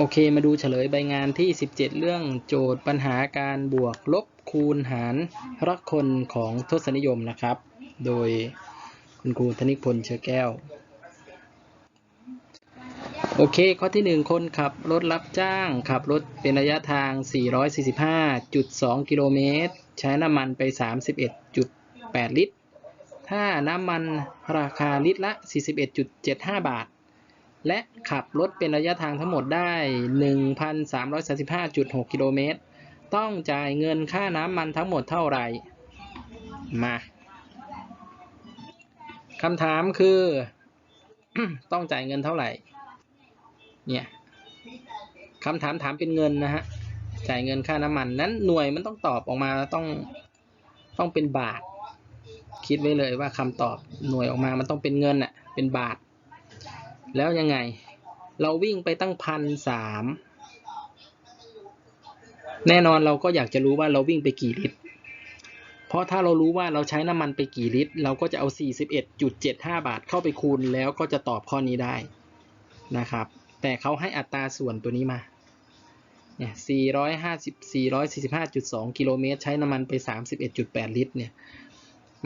โอเค มาดูเฉลยใบงานที่ 17 เรื่องโจทย์ปัญหาการบวกลบคูณหารรักคนของทศนิยมนะครับ โดยคุณครูธนิพลเชื้อแก้ว โอเค ข้อที่ 1 คนขับรถรับจ้าง ขับรถเป็นระยะทาง 445.2 กิโลเมตร ใช้น้ำมันไป 31.8 ลิตร ถ้าน้ำมันราคาลิตรละ 41.75 บาท และขับรถเป็นระยะทางทั้งหมดได้ 1,335.6 กิโลเมตร ต้องจ่ายเงินค่าน้ำมันทั้งหมดเท่าไหร่ มาคำถามคือ ต้องจ่ายเงินเท่าไหร่ เนี่ยคำถามถามเป็นเงินนะฮะ จ่ายเงินค่าน้ำมัน นั้นหน่วยมันต้องตอบออกมาต้องต้องเป็นบาท คิดไว้เลยว่าคำตอบหน่วยออกมามันต้องเป็นเงินอะเป็นบาท แล้วยังไง เราวิ่งไปตั้งพันสามแน่นอนเราก็อยากจะรู้ว่าเราวิ่งไปกี่ลิตร เพราะถ้าเรารู้ว่าเราใช้น้ำมันไปกี่ลิตร เราก็จะเอา 41.75 บาทเข้าไปคูณแล้วก็จะตอบข้อนี้ได้นะครับ แต่เขาให้อัตราส่วนตัวนี้มาเนี่ย450 445.2 กิโลเมตร ใช้น้ำมันไป 31.8 ลิตร เนี่ย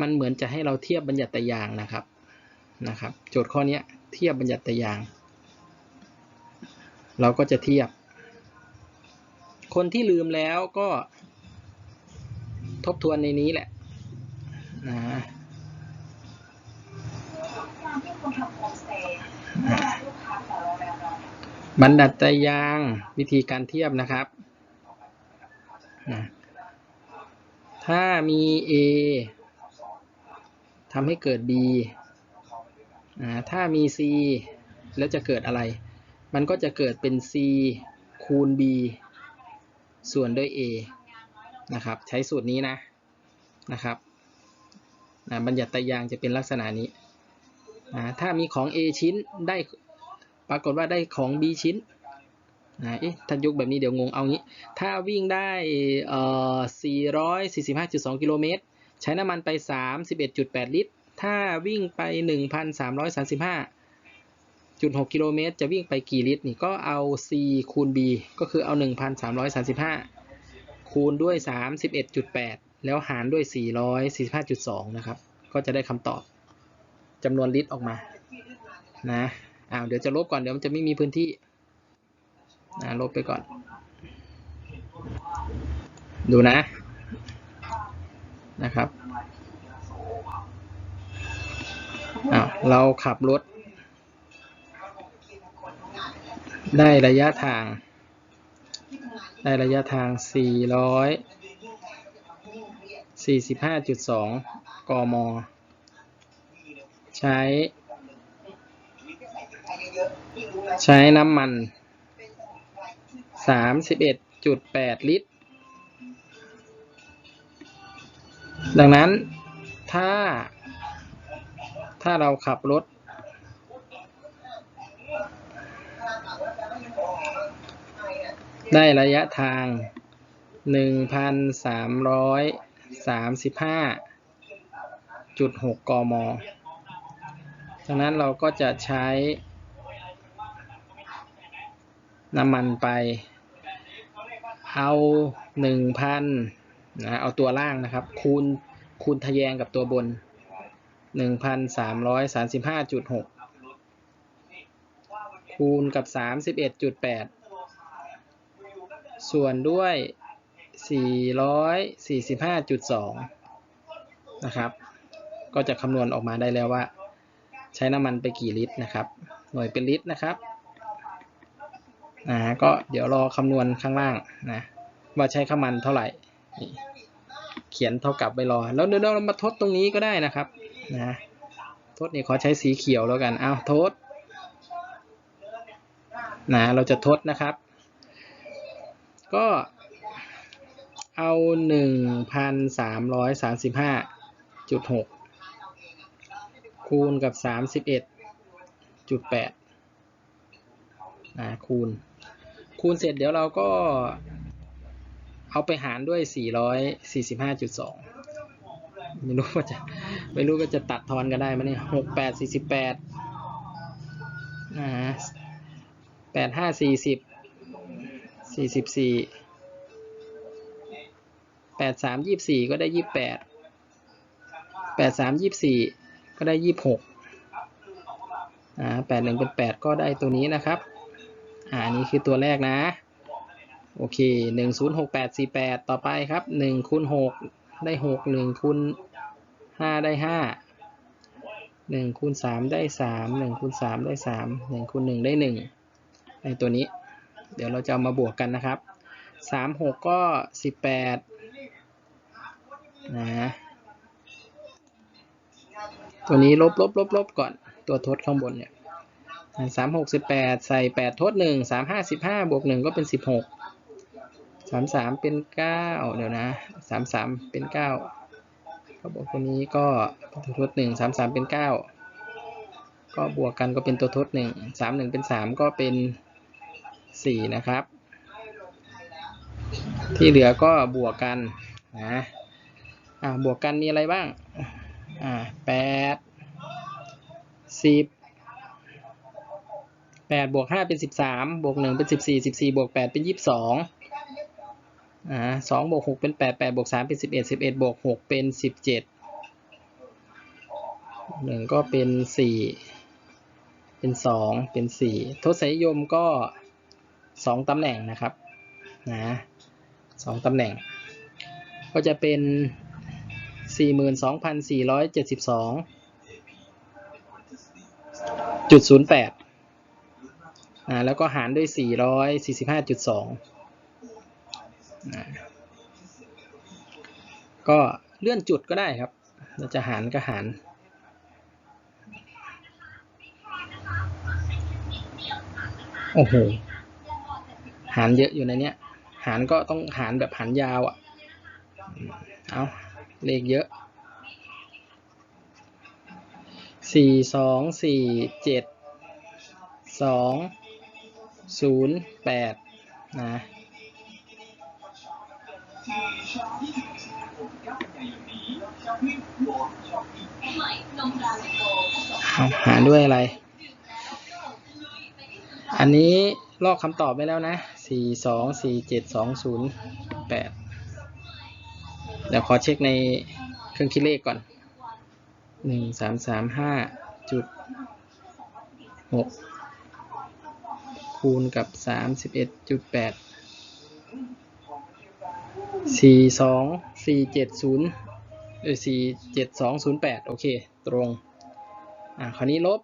มันเหมือนจะให้เราเทียบบัญญัติยางนะครับ นะครับ โจทย์ข้อนี้ เทียบบัญญัติยาง เราก็จะเทียบ คนที่ลืมแล้วก็ทบทวนในนี้แหละนะบัญญัติยางวิธีการเทียบนะครับนะถ้ามี A ทำให้เกิด B ถ้ามี C แล้วจะเกิดอะไร มันก็จะเกิดเป็น C คูณ B ส่วนด้วย A นะครับ ใช้สูตรนี้นะ นะครับนะบัญญัติยางจะเป็นลักษณะนี้นะถ้ามีของ A ชิ้นได้ปรากฏว่าได้ของ B ชิ้นนะเอ๊ะถ้ายกแบบนี้เดี๋ยวงงเอางี้ ถ้าวิ่งได้เอ่อ445.2 กิโลเมตร ใช้น้ำมันไป 31.8 ลิตร ถ้าวิ่งไป 1,335.6 กิโลเมตร จะวิ่งไปกี่ลิตรนี่ก็เอา C คูณ B ก็คือเอา 1,335 คูณด้วย 31.8 แล้วหารด้วย 445.2 นะครับ ก็จะได้คำตอบจำนวนลิตรออกมานะอ้าวเดี๋ยวจะลบก่อนเดี๋ยวมันจะไม่มีพื้นที่นะลบไปก่อน ดูนะนะครับ อ้าวเราขับรถ ได้ระยะทาง ได้ระยะทาง 445.2 กม ใช้ ใช้น้ำมัน 31.8 ลิตร ดังนั้นถ้า ถ้าเราขับรถ ได้ระยะทาง 1,335.6 กม ดังนั้นเราก็จะใช้น้ำมันไป เอา 1,000นะเอาตัวล่างนะครับ คูณคูณทะแยงกับตัวบน 1,335.6คูณกับ31.8ส่วนด้วย445.2นะครับ ก็จะคำนวณออกมาได้แล้วว่า ใช้น้ำมันไปกี่ลิตรนะครับ หน่วยเป็นลิตรนะครับนะก็เดี๋ยวรอคำนวณข้างล่างนะว่าใช้ข้ามันเท่าไหร่นี่เขียนเท่ากับไปรอ แล้วเดี๋ยวเรามาทดตรงนี้ก็ได้นะครับ นะทดนี่ขอใช้สีเขียวแล้วกันเอาทดนะเราจะทดนะครับ ก็เอา 1,335.6 คูณกับ 31.8นะคูณ คูณเสร็จเดี๋ยวเราก็เอาไปหารด้วย 445.2 ไม่รู้ว่าจะไม่รู้ก็จะตัดทอนกันได้ไหมเนี่ยหกแปดสี่สิบแปดอ่าแปดห้าสี่สิบสี่สิบสี่แปดสามยี่สี่ก็ได้ยี่แปดแปดสามยี่สี่ก็ได้ยี่หกอ่าแปดหนึ่งเป็นแปดก็ได้ตัวนี้นะครับ อ่าอันนี้คือตัวแรกนะ โอเคหนึ่งศูนย์หกแปดสี่แปดต่อไปครับหนึ่งคูณหกได้หกหนึ่งคูณ ห้าได้ห้าหนึ่งคูณสามได้สามหนึ่งคูณสามได้สามหนึ่งคูณหนึ่งได้หนึ่งในตัวนี้ เดี๋ยวเราจะามาบวกกันนะครับสามหกก็สิบแปดนะตัวนี้ลบลบลบลบก่อนตัวทดข้างบนเนี่ยสามหกสิบแปดใส่แปดทดหนึ่งสามห้าสิบห้าบวกหนึ่งก็เป็นสิบหกสามสามเป็นเก้าเดี๋ยวนะสามสามเป็นเก้า ก็บวกตัวนี้ก็ตัวทดหนึ่งสามสามเป็นเก้าก็บวกกันก็เป็นตัวทดหนึ่งสามหนึ่งเป็นสามก็เป็นสี่นะครับ ที่เหลือก็บวกกันนะอ่าบวกกันมีอะไรบ้างอ่าแปดสิบแปดบวกห้าเป็นสิบสามบวกหนึ่งเป็นสิบสี่สิบสี่บวกแปดเป็นยี่สิบสอง อ่าสองบวกหกเป็นแปดแปดบวกสามเป็นสิบเอ็ดสิบเอ็ดบวกหกเป็นสิบเจ็ดหนึ่งก็เป็นสี่เป็นสองเป็นสี่ทศนิยมก็สองตำแหน่งนะครับนะสองตำแหน่ง ก็จะเป็นสี่หมื่นสองพันสี่ร้อยเจ็ดสิบสองจุดศูนย์แปดอ่าแล้วก็หารด้วยสี่ร้อยสี่สิบห้าจุดสอง ก็เลื่อนจุดก็ได้ครับ เราจะหารก็หาร โอ้โห หารเยอะอยู่ในเนี้ย หารก็ต้องหารแบบหารยาวอะ เอาเลขเยอะ สี่สองสี่เจ็ดสองศูนย์แปดนะ หาด้วยอะไร อันนี้ลอกคำตอบไปแล้วนะ สี่สอง สี่เจ็ด สองศูนย์แปด เดี๋ยวขอเช็คในเครื่องคิดเลขก่อน หนึ่งสามสามห้าจุดหกคูณกับสามสิบเอ็ดจุดแปด สี่สองสี่เจ็ดศูนย์เออสี่เจ็ดสองศูนย์แปดโอเค ตรง อ่าคราวนี้ลบ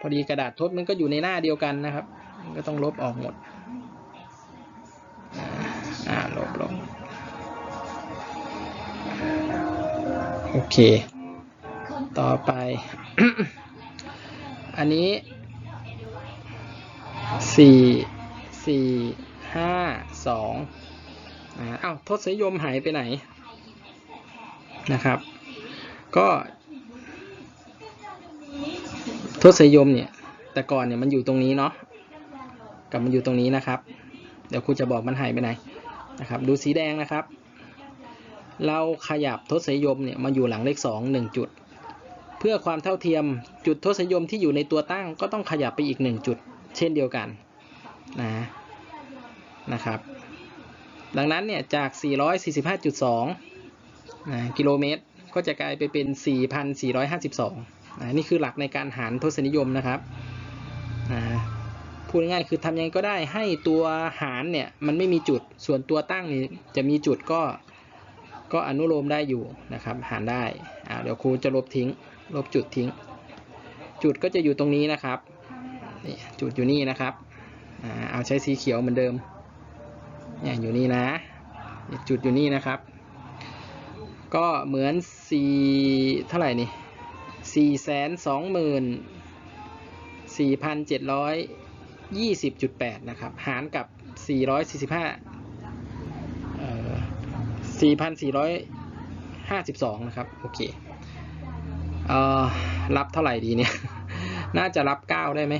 พอดีกระดาษทดมันก็อยู่ในหน้าเดียวกันนะครับมันก็ต้องลบออกหมดอ่าอ่าลบลบโอเค ต่อไป อันนี้สี่สี่ห้าสอง อา้าวทศนิยมหายไปไหนนะครับ ก็ทศนิยมเนี่ย แต่ก่อนเนี่ยมันอยู่ตรงนี้เนาะกับมันอยู่ตรงนี้นะครับ เดี๋ยวครูจะบอกมันหายไปไหนนะครับ ดูสีแดงนะครับ เราขยับทศนิยมเนี่ยมาอยู่หลังเลขสองหนึ่งจุด เพื่อความเท่าเทียมจุดทศนิยมที่อยู่ในตัวตั้งก็ต้องขยับไปอีกหนึ่งจุด เช่นเดียวกันนะนะครับ ดังนั้นเนี่ยจาก 445.2 กิโลเมตร ก็จะกลายไปเป็น 4,452น,นี่คือหลักในการหารทศนิยมนะครับ พูดง่ายๆคือทำยังไงก็ได้ให้ตัวหารเนี่ยมันไม่มีจุด ส่วนตัวตั้งนี่จะมีจุดก็ก็อนุโลมได้อยู่นะครับ หารได้ เดี๋ยวครูจะลบทิ้ง ลบจุดทิ้ง จุดก็จะอยู่ตรงนี้นะครับ จุดอยู่นี่นะครับอเอาใช้สีเขียวเหมือนเดิม เนี่ยอยู่นี่นะ จุดอยู่นี่นะครับ ก็เหมือนสี่เท่าไหร่นี่สี่แสนสองหมื่นสี่พันเจ็ดร้อยยี่สิบจุดแปดนะครับ หารกับสี่ร้อยสี่สิบห้าสี่พันสี่ร้อยห้าสิบสองนะครับ โอเคเอ่อรับเท่าไหร่ดีเนี่ย น่าจะรับเก้าได้ไหม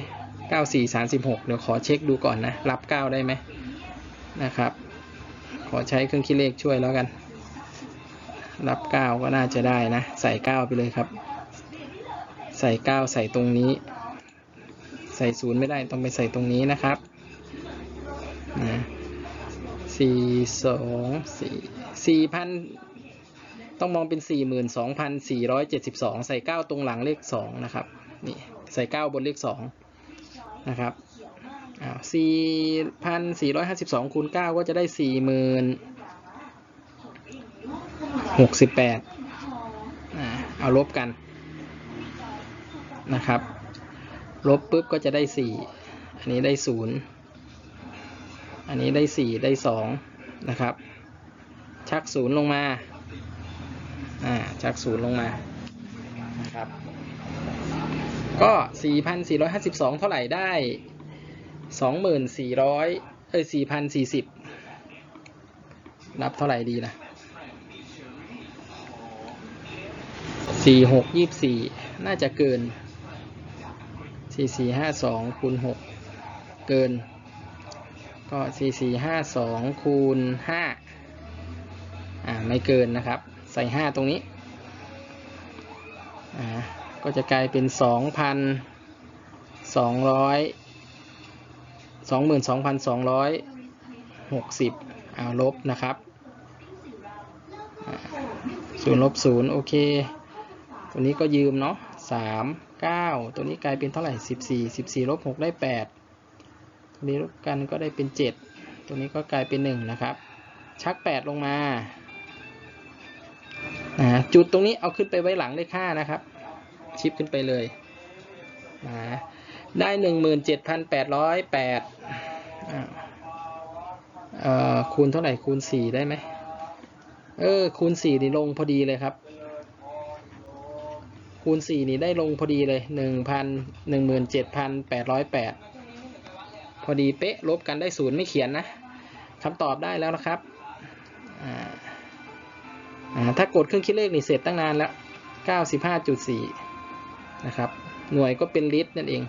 เก้าสี่สามสิบหกเดี๋ยวขอเช็คดูก่อนนะ รับเก้าได้ไหม นะครับ ขอใช้เครื่องคิดเลขช่วยแล้วกัน รับเก้าก็น่าจะได้นะ ใส่เก้าไปเลยครับ ใส่เก้าใส่ตรงนี้ ใส่ศูนย์ไม่ได้ต้องไปใส่ตรงนี้นะครับนะสี่สองสี่สี่พันต้องมองเป็นสี่หมื่นสองพันสี่ร้อยเจ็ดสิบสองใส่เก้าตรงหลังเลขสองนะครับ นี่ ใส่เก้าบนเลขสองนะครับ สี่พันสี่ร้อยห้าสิบสองคูณเก้าก็จะได้สี่หมื่นหกสิบแปดเอาลบกันนะครับ ลบปุ๊บก็จะได้สี่อันนี้ได้ศูนย์อันนี้ได้สี่ได้สองนะครับ ชักศูนย์ลงมา อ่า ชักศูนย์ลงมา นะครับ ก็ 4,452 เท่าไหร่ได้ สองหมื่นสี่ร้อยเอ้ยสี่พันสี่สิบนับเท่าไหร่ดีนะสี่หกยี่สี่น่าจะเกินสี่สี่ห้าสองคูณหกเกิน ก็สี่สี่ห้าสองคูณห้าอ่าไม่เกินนะครับ ใส่ห้าตรงนี้อ่าก็จะกลายเป็นสองพันสองร้อย 22,260เอาลบนะครับศูนย์ลบศูนย์โอเค ตัวนี้ก็ยืมเนาะสามเก้าตัวนี้กลายเป็นเท่าไหร่สิบสี่สิบสี่ลบหกได้แปดตัวนี้ลบกันก็ได้เป็นเจ็ดตัวนี้ก็กลายเป็นหนึ่งนะครับ ชักแปดลงมาจุดตรงนี้เอาขึ้นไปไว้หลังเลขห้านะครับ ชิปขึ้นไปเลยนะ ได้หนึ่งหมื่นเจ็ดพันแปดร้อยแปดคูณเท่าไหร่คูณสี่ได้ไหมเออ คูณสี่นี่ลงพอดีเลยครับ คูณสี่นี่ได้ลงพอดีเลยหนึ่งพันหนึ่งหมื่นเจ็ดพันแปดร้อยแปดพอดีเป๊ะลบกันได้ศูนย์ไม่เขียนนะคำตอบได้แล้วนะครับถ้ากดเครื่องคิดเลขนี่เสร็จตั้งนานแล้ว 95.4 นะครับ หน่วยก็เป็นลิตรนั่นเอง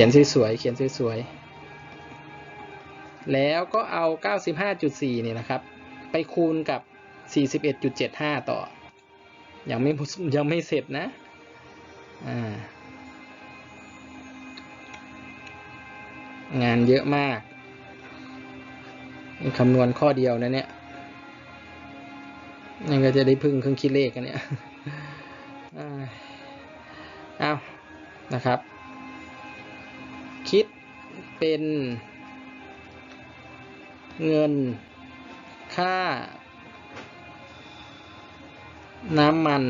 ขียนสวยๆเขียนสวยๆแล้วก็เอา 95.4 เนี่ยนะครับ ไปคูณกับ 41.75 ต่อ ยังไม่ยังไม่เสร็จนะ อ่า งานเยอะมาก คำนวณข้อเดียวนะเนี่ยยังก็จะได้พึ่งเครื่องคิดเลขกันเนี่ยเอาวนะครับ คิดเป็นเงินค่า น้ำมัน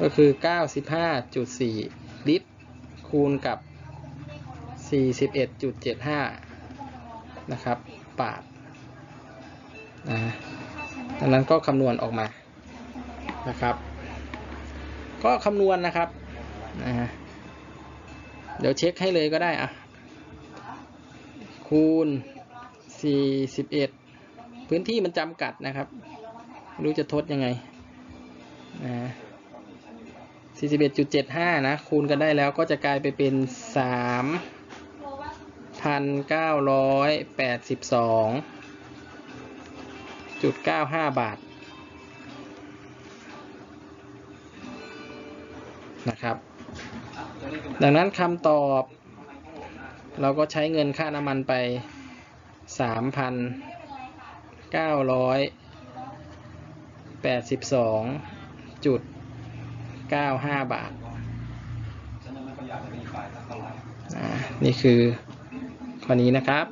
ก็คือ 95.4 ลิตร คูณกับ 41.75 นะครับ บาทนะดังนั้นก็คำนวณออกมานะครับ ก็คำนวณนะครับนะ ดี๋ยวเช็คให้เลยก็ได้อะคูณ 41 พื้นที่มันจำกัดนะครับไม่รู้จะทดยังไงนะ41.75 นะ คูณกันได้แล้วก็จะกลายไปเป็น 3,982.95 บาท นะครับ ดังนั้นคำตอบ เราก็ใช้เงินค่าน้ำมันไป 3,982จุด95 บาท นี่คือข้อนี้นะครับ